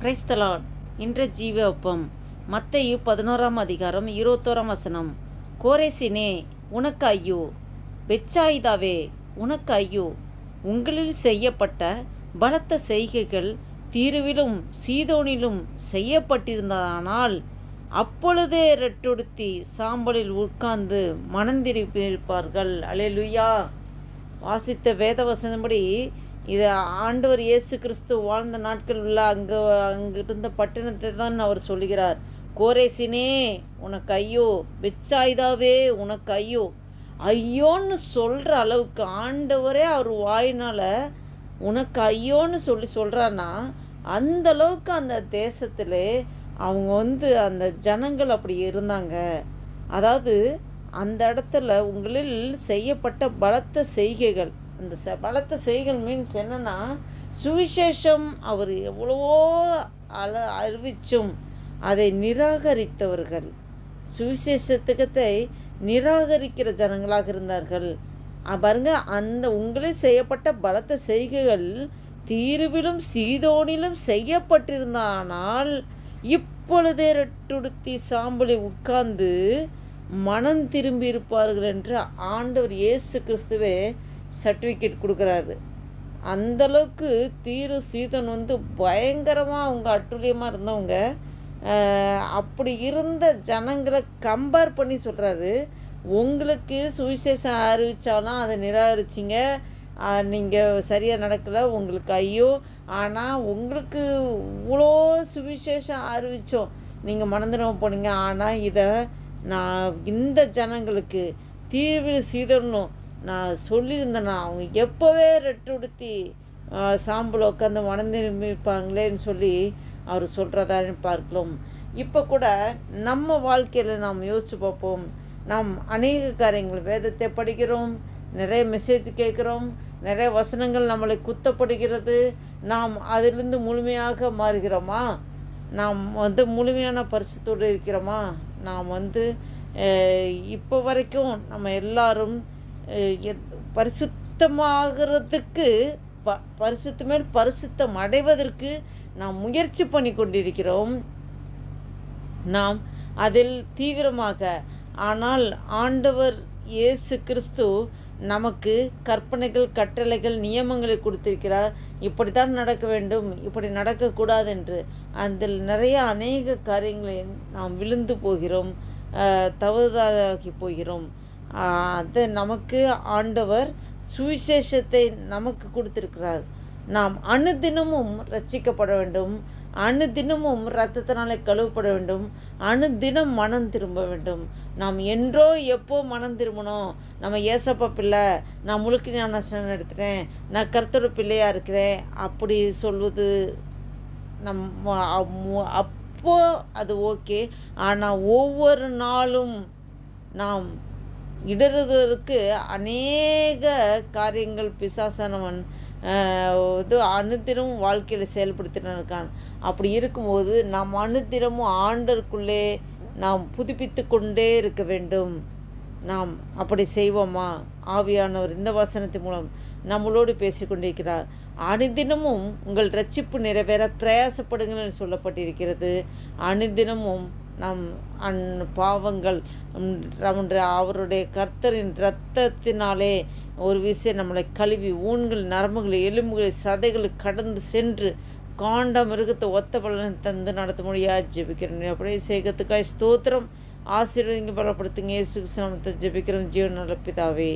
கிரைஸ்தலான் இன்ற ஜீவ ஒப்பம். மத்தையு பதினோராம் அதிகாரம் இருபத்தோராம் வசனம். கோரேசினே உனக்கு ஐயோ பெச்சாயிதாவே உனக்கு ஐயோ உங்களில் செய்யப்பட்ட பலத்த செய்கைகள் தீருவிலும் சீதோனிலும் செய்யப்பட்டிருந்ததானால் அப்பொழுதே ரெட்டுடுத்தி சாம்பலில் உட்கார்ந்து மனந்திருப்பிருப்பார்கள் அலேலுயா வாசித்த வேதவசனப்படி இது ஆண்டவர் இயேசு கிறிஸ்து வாழ்ந்த நாட்கள் உள்ள அங்கே அங்கிருந்த பட்டணத்தை தான் அவர் சொல்கிறார் கோரேசினே உனக்கு ஐயோ பெச்சாய்தாவே உனக்கு ஐயோ. ஐயோன்னு சொல்கிற அளவுக்கு ஆண்டவரே அவர் வாயினால் உனக்கு ஐயோன்னு சொல்லி சொல்கிறான்னா அந்த அளவுக்கு அந்த தேசத்தில் அவங்க வந்து அந்த ஜனங்கள் அப்படி இருந்தாங்க. அதாவது அந்த இடத்துல உங்களில் செய்யப்பட்ட பலத்த செய்கைகள் அந்த ச பலத்த செய்கள் மீன்ஸ் என்னென்னா சுவிசேஷம் அவர் எவ்வளவோ அல அறிவிச்சும் அதை நிராகரித்தவர்கள். சுவிசேஷத்துக்கத்தை நிராகரிக்கிற ஜனங்களாக இருந்தார்கள். பாருங்க அந்த உங்களே செய்யப்பட்ட பலத்த செய்கைகள் தீருவிலும் சீதோனிலும் செய்யப்பட்டிருந்தானால் இப்பொழுதே ரெட்டுடுத்தி சாம்பலை உட்கார்ந்து மனம் திரும்பி இருப்பார்கள் என்று ஆண்டவர் இயேசு கிறிஸ்துவே சர்டிஃபிகேட் கொடுக்குறாரு. அந்தளவுக்கு தீரு சீதன் வந்து பயங்கரமாக அவங்க அட்டுழியமாக இருந்தவங்க. அப்படி இருந்த ஜனங்களை கம்பேர் பண்ணி சொல்கிறாரு உங்களுக்கு சுவிசேஷம் அறிவித்தாலும் அதை நிராகரிச்சிங்க. நீங்கள் சரியாக நடக்கலை உங்களுக்கு ஐயோ. ஆனால் உங்களுக்கு இவ்வளோ சுவிசேஷம் அறிவித்தோம் நீங்கள் மனந்திரம போனீங்க ஆனால் இதை நான் இந்த ஜனங்களுக்கு தீர்வு சீதனும் நான் சொல்லியிருந்தேன்னா அவங்க எப்போவே ரெட்டு உடுத்தி சாம்பல் உட்காந்து மணந்திருப்பாங்களேன்னு சொல்லி அவர் சொல்கிறதான்னு பார்க்கலாம். இப்போ கூட நம்ம வாழ்க்கையில் நாம் யோசித்து பார்ப்போம். நாம் அநேக காரியங்கள் வேதத்தை படிக்கிறோம் நிறைய மெசேஜ் கேட்குறோம் நிறைய வசனங்கள் நம்மளை குத்தப்படுகிறது. நாம் அதிலிருந்து முழுமையாக மாறுகிறோமா? நாம் வந்து முழுமையான பரிசுத்தோடு இருக்கிறோமா? நாம் வந்து இப்போ வரைக்கும் நம்ம எல்லாரும் பரிசுத்தமாகிறதுக்கு ப பரிசுத்த மேல் பரிசுத்தம் அடைவதற்கு நாம் முயற்சி பண்ணி கொண்டிருக்கிறோம். நாம் அதில் தீவிரமாக ஆனால் ஆண்டவர் இயேசு கிறிஸ்து நமக்கு கற்பனைகள் கட்டளைகள் நியமங்களை கொடுத்திருக்கிறார். இப்படி தான் நடக்க வேண்டும் இப்படி நடக்கக்கூடாது என்று அதில் நிறைய அநேக காரியங்களை நாம் விழுந்து போகிறோம் தவறுதலாகி போகிறோம். அது நமக்கு ஆண்டவர் சுவிசேஷத்தை நமக்கு கொடுத்திருக்கிறார். நாம் அணுதினமும் ரட்சிக்கப்பட வேண்டும். அணுதினமும் இரத்தத்தினாலே கழுவப்பட வேண்டும். அணுதினம் மனம் திரும்ப வேண்டும். நாம் என்றோ எப்போ மனம் திரும்பணும்? நம்ம ஏசப்பா பிள்ளை நான் முழுக்க ஞானஸ்நானம் எடுத்துட்டேன். நான் கருத்தோட பிள்ளையாக இருக்கிறேன். அப்படி சொல்வது நம் அம்மு- அப்போ அது ஓகே. ஆனால் ஒவ்வொரு நாளும் நாம் இடறுவதற்கு அநேக காரியங்கள் பிசாசானவன் இது அனுதினம் வாழ்க்கையில் செயல்படுத்தின்னு இருக்கான். அப்படி இருக்கும்போது நாம் அனுதினமும் ஆண்டருக்குள்ளே நாம் புதுப்பித்து கொண்டே இருக்க வேண்டும். நாம் அப்படி செய்வோமா? ஆவியானவர் இந்த வசனத்தின் மூலம் நம்மளோடு பேசிக்கொண்டிருக்கிறார் அனுதினமும் உங்கள் ரட்சிப்பு நிறைவேற பிரயாசப்படுங்கள் என்று சொல்லப்பட்டிருக்கிறது. அனுதினமும் நம் அந் பாவங்கள் நம்முடைய அவருடைய கர்த்தரின் இரத்தத்தினாலே ஒரு விஷயம் நம்மளை கழுவி ஊன்கள் நரம்புகளை எலும்புகளை சதைகளை கடந்து சென்று காண்ட மிருகத்தை ஒத்த பலனை தந்து நடத்த முடியாது ஜெபிக்கிறேன் அப்படியே சேகத்துக்காய் ஸ்தோத்திரம். ஆசீர்வதிங்க பலப்படுத்துங்க. இயேசு கிறிஸ்து நாமத்தை ஜெபிக்கிறோம். ஜீவன் நல்ல பிதாவே